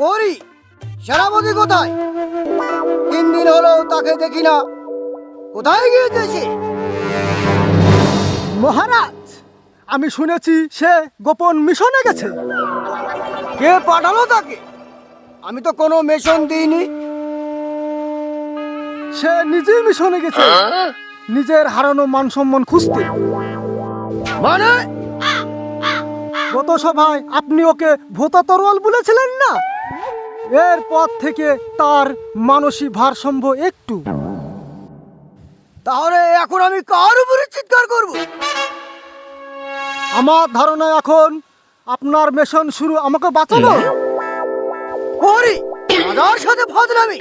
করি সেনাপতি কোথায়? তিন দিন হলো তাকে দেখি না। কোথায় গিয়েছে সে? মহারাজ আমি শুনেছি সে গোপন মিশনে গেছে। কে পাঠালো তাকে? আমি তো কোনো মেশন দিইনি। সে নিজেই মিশনে গেছে। নিজের হারানো মান সম্মান খুঁজতে। মানে গত সভায় আপনি ওকে ভোতা তরোয়াল বলেছিলেন না? এরপর থেকে তার মানসিক ভারসাম্য একটু। তাহলে এখন আমি কার উপরে চিৎকার করব? আমার ধারণা এখন আপনার মিশন শুরু আমাকে বাঁচানো করি রাজার সাথে ফাজলামি